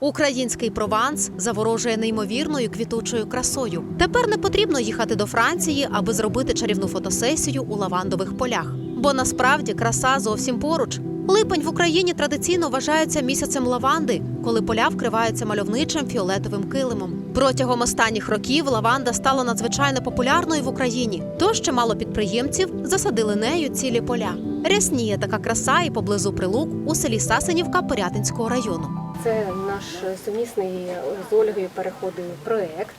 Український прованс заворожує неймовірною квітучою красою. Тепер не потрібно їхати до Франції, аби зробити чарівну фотосесію у лавандових полях. Бо насправді краса зовсім поруч. Липень в Україні традиційно вважається місяцем лаванди, коли поля вкриваються мальовничим фіолетовим килимом. Протягом останніх років лаванда стала надзвичайно популярною в Україні. Тож чимало підприємців засадили нею цілі поля. Рясніє така краса і поблизу прилук у селі Сасенівка Порятинського району. Це наш сумісний з Ольгою переходив проєкт.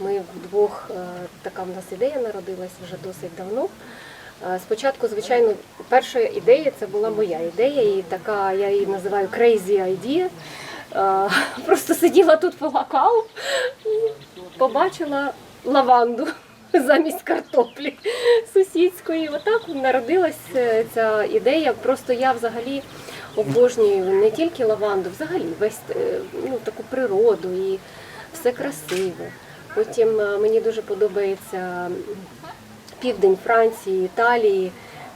Ми вдвох, е, така в нас ідея народилась вже досить давно. Е, Спочатку, звичайно, перша ідея це була моя ідея, і така я її називаю crazy idea. Е, Просто сиділа тут по плакав і побачила лаванду замість картоплі сусідської. Отак народилась ця ідея. Просто я взагалі обожнюю не тільки лаванду, взагалі весь е, ну, таку природу і все красиве. Потім е, мені дуже подобається південь Франції, Італії.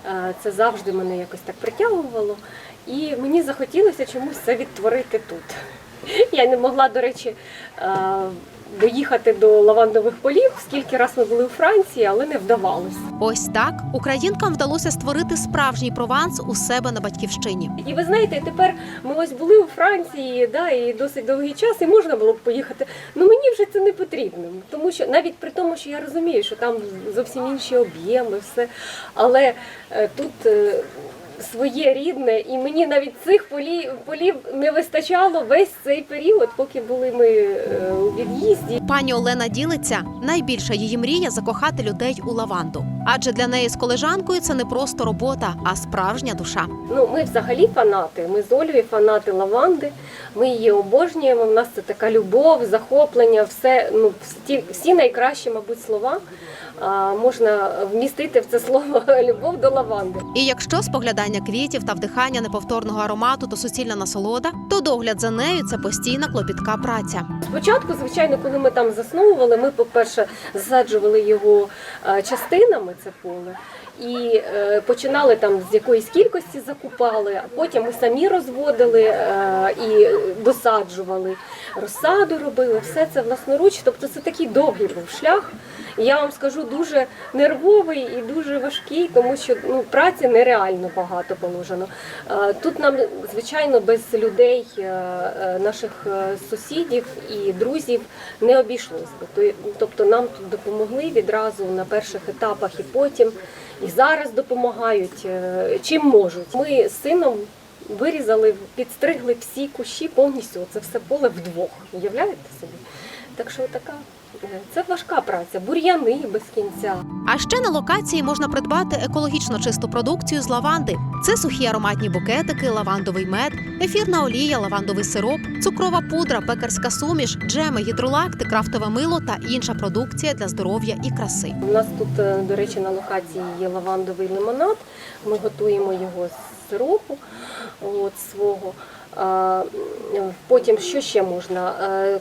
Е, Це завжди мене якось так притягувало. І мені захотілося чомусь це відтворити тут. Я не могла, до речі, е, доїхати до лавандових полів, скільки раз ми були у Франції, але не вдавалося. Ось так українкам вдалося створити справжній прованс у себе на батьківщині. І ви знаєте, тепер ми ось були у Франції, да, і досить довгий час, і можна було б поїхати. Ну мені вже це не потрібно, тому що навіть при тому, що я розумію, що там зовсім інші об'єми, все. Але е, тут е, своє рідне, і мені навіть цих полів, полів не вистачало весь цей період, поки були ми е, у від'їзді. Пані Олена ділиться, найбільша її мрія закохати людей у лаванду. Адже для неї з колежанкою це не просто робота, а справжня душа. Ну, ми взагалі фанати. Ми з Ольгою фанати лаванди. Ми її обожнюємо. У нас це така любов, захоплення, все ну всі, всі найкращі, мабуть, слова а, можна вмістити в це слово любов до лаванди. І якщо споглядання квітів та вдихання неповторного аромату то суцільна насолода, то догляд за нею це постійна клопітка праця. Спочатку, звичайно, коли ми там засновували, ми, по-перше, засаджували його е, частинами, це поле. І е, починали там з якоїсь кількості закупали, а потім ми самі розводили е, і досаджували, розсаду робили, все це власноруч. Тобто це такий довгий був шлях. Я вам скажу дуже нервовий і дуже важкий, тому що ну, праці нереально багато положено. Е, Тут нам, звичайно, без людей, наших сусідів і друзів не обійшлось би. То- Тобто нам тут допомогли відразу на перших етапах і потім, і зараз допомагають е, чим можуть. Ми з сином вирізали, підстригли всі кущі повністю. Це все поле вдвох. Уявляєте собі? Так що така е, це важка праця, бур'яни без кінця. А ще на локації можна придбати екологічно чисту продукцію з лаванди. Це сухі ароматні букетики, лавандовий мед, ефірна олія, лавандовий сироп, цукрова пудра, пекарська суміш, джеми, гідролакти, крафтове мило та інша продукція для здоров'я і краси. У нас тут, е, до речі, на локації є лавандовий лимонад. Ми готуємо його з сиропу от, свого. Потім що ще можна?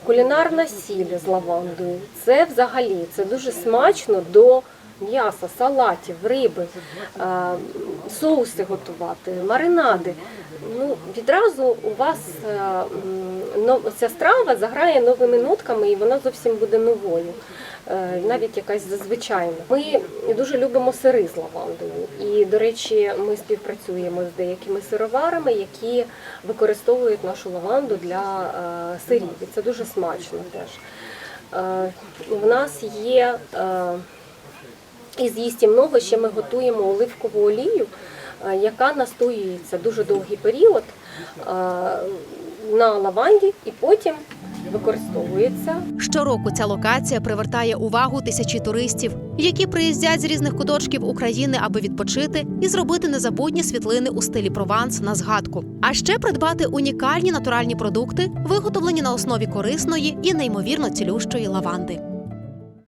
Кулінарна сіль з лавандою. Це взагалі це дуже смачно до м'яса, салатів, риби, соуси готувати, маринади. Ну, відразу у вас е, ця страва заграє новими нотками і вона зовсім буде новою. Е, навіть якась зазвичайна. Ми дуже любимо сири з лавандою. І, до речі, ми співпрацюємо з деякими сироварами, які використовують нашу лаванду для е, сирів. І це дуже смачно теж. Е, в нас є із їстівного ще ми готуємо оливкову олію, яка настоюється дуже довгий період на лаванді і потім використовується Щороку ця локація привертає увагу тисячі туристів, які приїздять з різних куточків України, аби відпочити і зробити незабутні світлини у стилі Прованс на згадку. А ще придбати унікальні натуральні продукти, виготовлені на основі корисної і неймовірно цілющої лаванди.